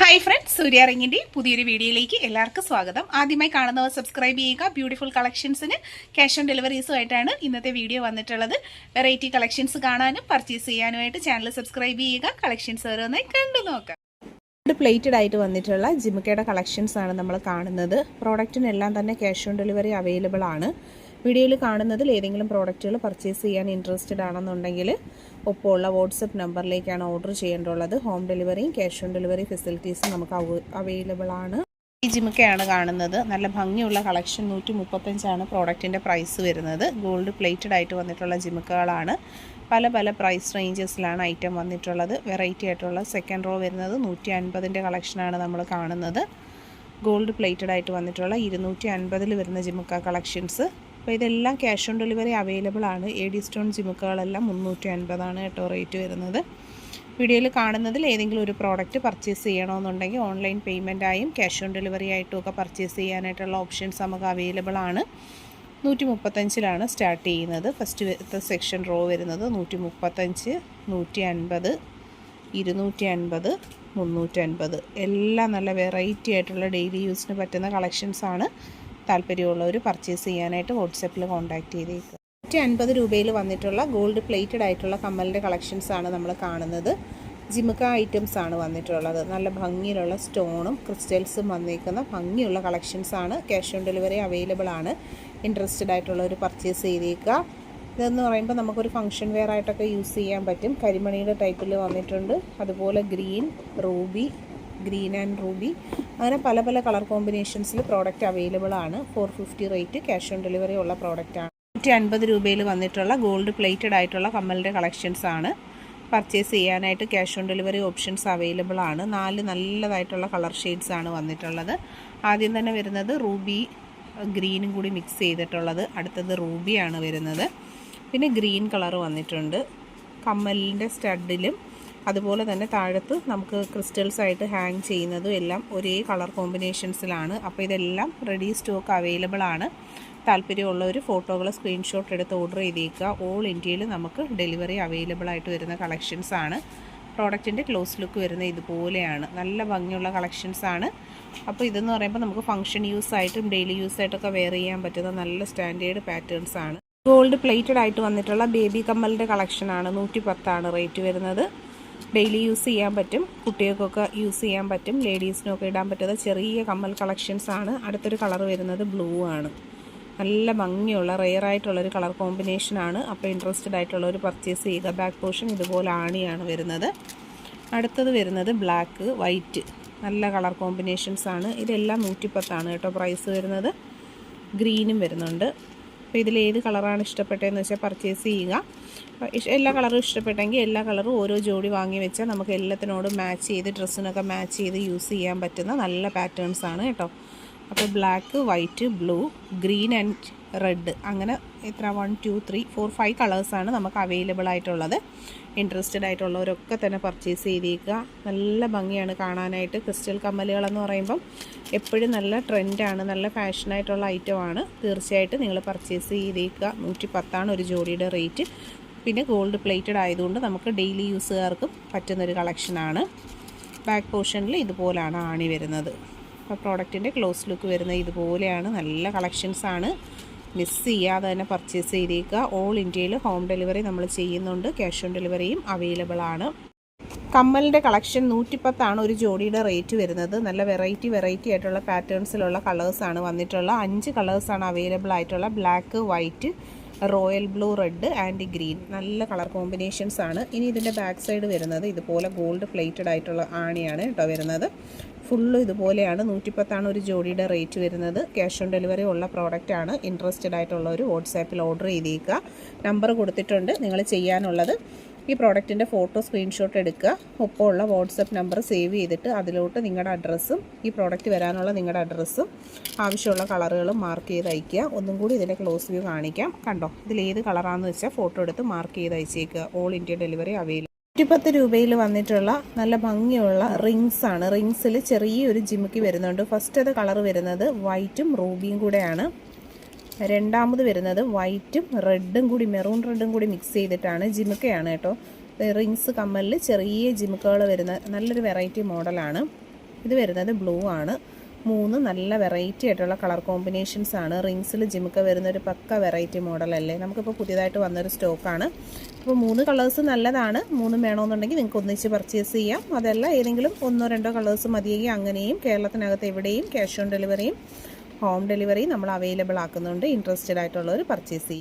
Hi friends സൂര്യ റിങ്ങിന്റെ പുതിയൊരു വീഡിയോയിലേക്ക് എല്ലാവർക്കും സ്വാഗതം. ആദ്യമായി കാണുന്നവർ സബ്സ്ക്രൈബ് ചെയ്യുക. ബ്യൂട്ടിഫുൾ കളക്ഷൻസിന് ക്യാഷ് ഓൺ ഡെലിവറീസുമായിട്ടാണ് ഇന്നത്തെ വീഡിയോ വന്നിട്ടുള്ളത്. വെറൈറ്റി കളക്ഷൻസ് കാണാനും പർച്ചേസ് ചെയ്യാനുമായിട്ട് ചാനൽ സബ്സ്ക്രൈബ് ചെയ്യുക. കളക്ഷൻസ് ഓരോന്നായി കണ്ടു നോക്കാം. പ്ലേറ്റഡ് ആയിട്ട് വന്നിട്ടുള്ള ജിമിക്കയുടെ കളക്ഷൻസ് ആണ് നമ്മൾ കാണുന്നത്. പ്രോഡക്റ്റിനെല്ലാം തന്നെ ക്യാഷ് ഓൺ ഡെലിവറി അവൈലബിൾ ആണ്. വീഡിയോയിൽ കാണുന്നതിൽ ഏതെങ്കിലും പ്രോഡക്റ്റുകൾ പർച്ചേസ് ചെയ്യാൻ ഇൻട്രസ്റ്റഡ് ആണെന്നുണ്ടെങ്കിൽ ഒപ്പമുള്ള വാട്സപ്പ് നമ്പറിലേക്കാണ് ഓർഡർ ചെയ്യേണ്ടുള്ളത് ഹോം ഡെലിവറിയും ക്യാഷ് ഓൺ ഡെലിവറി ഫെസിലിറ്റീസും നമുക്ക് അവൈലബിൾ ആണ്. ഈ ജിമുക്കയാണ് കാണുന്നത്. നല്ല ഭംഗിയുള്ള കളക്ഷൻ നൂറ്റി മുപ്പത്തഞ്ചാണ് പ്രോഡക്റ്റിന്റെ പ്രൈസ് വരുന്നത്. ഗോൾഡ് പ്ലേറ്റഡ് ആയിട്ട് വന്നിട്ടുള്ള ജിമുക്കുകളാണ് പല പല പ്രൈസ് റേഞ്ചസിലാണ് ഐറ്റം വന്നിട്ടുള്ളത്. വെറൈറ്റി ആയിട്ടുള്ള സെക്കൻഡ് റോ വരുന്നത് നൂറ്റി അൻപതിന്റെ കളക്ഷനാണ് നമ്മൾ കാണുന്നത്. ഗോൾഡ് പ്ലേറ്റഡ് ആയിട്ട് വന്നിട്ടുള്ള ഇരുന്നൂറ്റി അൻപതിൽ വരുന്ന ജിമുക്ക കളക്ഷൻസ് അപ്പോൾ ഇതെല്ലാം ക്യാഷ് ഓൺ ഡെലിവറി അവൈലബിൾ ആണ്. എ ഡി സ്റ്റോൺ ജിമുക്കുകളെല്ലാം മുന്നൂറ്റി അൻപതാണ് കേട്ടോ റേറ്റ് വരുന്നത്. വീഡിയോയിൽ കാണുന്നതിൽ ഏതെങ്കിലും ഒരു പ്രോഡക്റ്റ് പർച്ചേസ് ചെയ്യണമെന്നുണ്ടെങ്കിൽ ഓൺലൈൻ പേയ്മെന്റായും ക്യാഷ് ഓൺ ഡെലിവറി ആയിട്ടും ഒക്കെ പർച്ചേസ് ചെയ്യാനായിട്ടുള്ള ഓപ്ഷൻസ് നമുക്ക് അവൈലബിൾ ആണ്. നൂറ്റി മുപ്പത്തഞ്ചിലാണ് സ്റ്റാർട്ട് ചെയ്യുന്നത്. ഫസ്റ്റ് സെക്ഷൻ റോ വരുന്നത് നൂറ്റി മുപ്പത്തഞ്ച് നൂറ്റി അൻപത് ഇരുന്നൂറ്റി അൻപത് മുന്നൂറ്റൻപത്. എല്ലാം നല്ല വെറൈറ്റി ആയിട്ടുള്ള ഡെയിലി യൂസിന് പറ്റുന്ന കളക്ഷൻസാണ് താല്പര്യമുള്ളവർ പർച്ചേസ് ചെയ്യാനായിട്ട് വാട്സപ്പിൽ കോൺടാക്റ്റ് ചെയ്തേക്കുക നൂറ്റി അൻപത് രൂപയിൽ വന്നിട്ടുള്ള ഗോൾഡ് പ്ലേറ്റഡ് ആയിട്ടുള്ള കമ്മലിന്റെ കളക്ഷൻസ് ആണ് നമ്മൾ കാണുന്നത്. ജിമുക്ക ഐറ്റംസ് ആണ് വന്നിട്ടുള്ളത്. നല്ല ഭംഗിയിലുള്ള സ്റ്റോണും ക്രിസ്റ്റൽസും വന്നിരിക്കുന്ന ഭംഗിയുള്ള കളക്ഷൻസ് ആണ്. ക്യാഷ് ഓൺ ഡെലിവറി അവൈലബിൾ ആണ്. ഇൻട്രസ്റ്റഡ് ആയിട്ടുള്ളവർ പർച്ചേസ് ചെയ്തേക്കുക. ഇതെന്ന് പറയുമ്പോൾ നമുക്കൊരു ഫംഗ്ഷൻ വെയർ ആയിട്ടൊക്കെ യൂസ് ചെയ്യാൻ പറ്റും. കരിമണിയുടെ ടൈപ്പിൽ വന്നിട്ടുണ്ട്. അതുപോലെ green ruby green and ruby. അങ്ങനെ പല പല കളർ കോമ്പിനേഷൻസിൽ പ്രോഡക്റ്റ് അവൈലബിൾ ആണ്. Four fifty rate cash on delivery ഉള്ള പ്രോഡക്റ്റ് ആണ്. നൂറ്റി അൻപത് രൂപയിൽ വന്നിട്ടുള്ള ഗോൾഡ് പ്ലേറ്റഡ് ആയിട്ടുള്ള കമ്മലിന്റെ കളക്ഷൻസ് ആണ്. പർച്ചേസ് ചെയ്യാനായിട്ട് cash on delivery options available ആണ്. നാല് നല്ലതായിട്ടുള്ള കളർ ഷെയ്ഡ്സ് ആണ് വന്നിട്ടുള്ളത്. ആദ്യം തന്നെ വരുന്നത് റൂബി ഗ്രീനും കൂടി മിക്സ് ചെയ്തിട്ടുള്ളത്. അടുത്തത് റൂബിയാണ് വരുന്നത്. പിന്നെ ഗ്രീൻ കളർ വന്നിട്ടുണ്ട്. കമ്മലിന്റെ സ്റ്റഡിലും അതുപോലെ തന്നെ താഴത്ത് നമുക്ക് ക്രിസ്റ്റൽസ് ആയിട്ട് ഹാങ് ചെയ്യുന്നതും എല്ലാം ഒരേ കളർ കോമ്പിനേഷൻസിലാണ് അപ്പോൾ ഇതെല്ലാം റെഡി സ്റ്റോക്ക് അവൈലബിൾ ആണ്. താല്പര്യമുള്ളവർ ഫോട്ടോകൾ സ്ക്രീൻഷോട്ട് എടുത്ത് ഓർഡർ ചെയ്തേക്കുക. ഓൾ ഇന്ത്യയിൽ നമുക്ക് ഡെലിവറി അവൈലബിൾ ആയിട്ട് വരുന്ന കളക്ഷൻസ് ആണ്. പ്രോഡക്റ്റിന്റെ ക്ലോസ് ലുക്ക് വരുന്ന ഇതുപോലെയാണ്. നല്ല ഭംഗിയുള്ള കളക്ഷൻസ് ആണ്. അപ്പോൾ ഇതെന്ന് പറയുമ്പോൾ നമുക്ക് ഫംഗ്ഷൻ യൂസ് ആയിട്ടും ഡെയിലി യൂസ് ആയിട്ടൊക്കെ വെയർ ചെയ്യാൻ പറ്റുന്ന നല്ല സ്റ്റാൻഡേർഡ് പാറ്റേൺസ് ആണ്. ഗോൾഡ് പ്ലേറ്റഡ് ആയിട്ട് വന്നിട്ടുള്ള ബേബി കമ്മലിന്റെ കളക്ഷനാണ് നൂറ്റി പത്താണ് റേറ്റ് വരുന്നത്. ഡെയിലി യൂസ് ചെയ്യാൻ പറ്റും. കുട്ടികൾക്കൊക്കെ യൂസ് ചെയ്യാൻ പറ്റും. ലേഡീസിനൊക്കെ ഇടാൻ പറ്റുന്ന ചെറിയ കമ്മൽ കളക്ഷൻസ് ആണ്. അടുത്തൊരു കളർ വരുന്നത് ബ്ലൂ ആണ്. നല്ല ഭംഗിയുള്ള റെയർ ആയിട്ടുള്ളൊരു കളർ കോമ്പിനേഷനാണ് അപ്പോൾ ഇൻട്രസ്റ്റഡ് ആയിട്ടുള്ളവർ പർച്ചേസ് ചെയ്യുക ബാക്ക് പോർഷൻ ഇതുപോലെ ആണിയാണ് വരുന്നത്. അടുത്തത് വരുന്നത് ബ്ലാക്ക് വൈറ്റ് നല്ല കളർ കോമ്പിനേഷൻസ് ആണ്. ഇതെല്ലാം നൂറ്റിപ്പത്താണ് കേട്ടോ പ്രൈസ് വരുന്നത്. ഗ്രീനും വരുന്നുണ്ട്. അപ്പോൾ ഇതിൽ ഏത് കളറാണ് ഇഷ്ടപ്പെട്ടതെന്ന് വെച്ചാൽ പർച്ചേസ് ചെയ്യുക. എല്ലാ കളറും ഇഷ്ടപ്പെട്ടെങ്കിൽ എല്ലാ കളറും ഓരോ ജോഡി വാങ്ങി വെച്ചാൽ നമുക്ക് എല്ലാത്തിനോടും മാച്ച് ചെയ്ത് ഡ്രസ്സിനൊക്കെ മാച്ച് ചെയ്ത് യൂസ് ചെയ്യാൻ പറ്റുന്ന നല്ല പാറ്റേൺസ് ആണ് കേട്ടോ. അപ്പോൾ black white blue green and red അങ്ങനെ എത്ര? One two three four five കളേഴ്സാണ് നമുക്ക് അവൈലബിൾ ആയിട്ടുള്ളത്. ഇൻട്രസ്റ്റഡ് ആയിട്ടുള്ളവരൊക്കെ തന്നെ പർച്ചേസ് ചെയ്തേക്കുക. നല്ല ഭംഗിയാണ് കാണാനായിട്ട്. ക്രിസ്റ്റൽ കമ്മലുകളെന്ന് പറയുമ്പം എപ്പോഴും നല്ല ട്രെൻഡാണ് നല്ല ഫാഷനായിട്ടുള്ള ഐറ്റമാണ് തീർച്ചയായിട്ടും നിങ്ങൾ പർച്ചേസ് ചെയ്തേക്കുക. നൂറ്റി പത്താണ് ഒരു ജോഡിയുടെ റേറ്റ് പിന്നെ ഗോൾഡ് പ്ലേറ്റഡ് ആയതുകൊണ്ട് നമുക്ക് ഡെയിലി യൂസുകാർക്കും പറ്റുന്നൊരു കളക്ഷനാണ് ബാക്ക് പോർഷനിൽ ഇതുപോലാണ് ആണി വരുന്നത്. അപ്പോൾ പ്രോഡക്റ്റിന്റെ ക്ലോസ് ലുക്ക് വരുന്നത് ഇതുപോലെയാണ്. നല്ല കളക്ഷൻസാണ് മിസ് ചെയ്യാതെ തന്നെ പർച്ചേസ് ചെയ്തേക്കുക. ഓൾ ഇന്ത്യയിൽ ഹോം ഡെലിവറി നമ്മൾ ചെയ്യുന്നുണ്ട്. ക്യാഷ് ഓൺ ഡെലിവറിയും അവൈലബിൾ ആണ്. കമ്മലിന്റെ കളക്ഷൻ നൂറ്റിപ്പത്താണ് ഒരു ജോഡിയുടെ റേറ്റ് വരുന്നത്. നല്ല വെറൈറ്റി വെറൈറ്റി ആയിട്ടുള്ള പാറ്റേൺസിലുള്ള കളേഴ്സാണ് വന്നിട്ടുള്ള അഞ്ച് കളേഴ്സാണ് അവൈലബിൾ ആയിട്ടുള്ള. Black white royal blue red and green. നല്ല കളർ കോമ്പിനേഷൻസ് ആണ്. ഇനി ഇതിന്റെ ബാക്ക് സൈഡ് വരുന്നത് ഇതുപോലെ ഗോൾഡ് പ്ലേറ്റഡ് ആയിട്ടുള്ള ആണിയാണ് കേട്ടോ വരുന്നത്. ഫുള്ള് ഇതുപോലെയാണ്. നൂറ്റിപ്പത്താണ് ഒരു ജോഡിയുടെ റേറ്റ് വരുന്നത്. ക്യാഷ് ഓൺ ഡെലിവറി ഉള്ള പ്രോഡക്റ്റ് ആണ്. ഇൻട്രസ്റ്റഡ് ഒരു വാട്സാപ്പിൽ ഓർഡർ ചെയ്തേക്കുക. നമ്പർ കൊടുത്തിട്ടുണ്ട്. നിങ്ങൾ ചെയ്യാനുള്ളത് ഈ പ്രോഡക്റ്റിന്റെ ഫോട്ടോ സ്ക്രീൻഷോട്ട് എടുക്കുക. ഒപ്പമുള്ള വാട്സപ്പ് നമ്പർ സേവ് ചെയ്തിട്ട് അതിലോട്ട് നിങ്ങളുടെ അഡ്രസ്സും ഈ പ്രോഡക്റ്റ് വരാനുള്ള നിങ്ങളുടെ അഡ്രസ്സും ആവശ്യമുള്ള കളറുകളും മാർക്ക് ചെയ്ത് അയയ്ക്കുക. ഒന്നും കൂടി ഇതിന്റെ ക്ലോസ് വ്യൂ കാണിക്കാം. കണ്ടോ? ഇതിൽ ഏത് കളറാണെന്ന് വെച്ചാൽ ഫോട്ടോ എടുത്ത് മാർക്ക് ചെയ്ത് അയച്ചേക്കുക. ഓൾ ഇന്ത്യ ഡെലിവറി അവൈലബിൾ നൂറ്റിപ്പത്ത് രൂപയിൽ വന്നിട്ടുള്ള നല്ല ഭംഗിയുള്ള റിങ്സ് ആണ്. റിങ്സിൽ ചെറിയൊരു ജിമുക്കി വരുന്നുണ്ട്. ഫസ്റ്റ് അത് കളർ വരുന്നത് വൈറ്റും റൂബിയും കൂടെയാണ്. രണ്ടാമത് വരുന്നത് വൈറ്റും റെഡും കൂടി മെറൂൺ റെഡും കൂടി മിക്സ് ചെയ്തിട്ടാണ് ജിമുക്കയാണ് കേട്ടോ. റിങ്സ് കമ്മലിൽ ചെറിയ ജിമുക്കകൾ വരുന്ന നല്ലൊരു വെറൈറ്റി മോഡലാണ്. ഇത് വരുന്നത് ബ്ലൂ ആണ്. മൂന്ന് നല്ല വെറൈറ്റി ആയിട്ടുള്ള കളർ കോമ്പിനേഷൻസ് ആണ്. റിങ്സിൽ ജിമുക്ക വരുന്ന ഒരു പക്ക വെറൈറ്റി മോഡലല്ലേ? നമുക്കിപ്പോൾ പുതിയതായിട്ട് വന്നൊരു സ്റ്റോക്കാണ് അപ്പോൾ മൂന്ന് കളേഴ്സ് നല്ലതാണ്. മൂന്നും വേണമെന്നുണ്ടെങ്കിൽ നിങ്ങൾക്ക് ഒന്നിച്ച് പർച്ചേസ് ചെയ്യാം. അതല്ല ഏതെങ്കിലും ഒന്നോ രണ്ടോ കളേഴ്സ് മതിയെങ്കിൽ അങ്ങനെയും കേരളത്തിനകത്ത് എവിടെയും ക്യാഷ് ഓൺ ഡെലിവറിയും ഹോം ഡെലിവറി നമ്മൾ അവൈലബിൾ ആക്കുന്നുണ്ട്. ഇൻട്രസ്റ്റഡ് ആയിട്ടുള്ളവർ പർച്ചേസ് ചെയ്യും.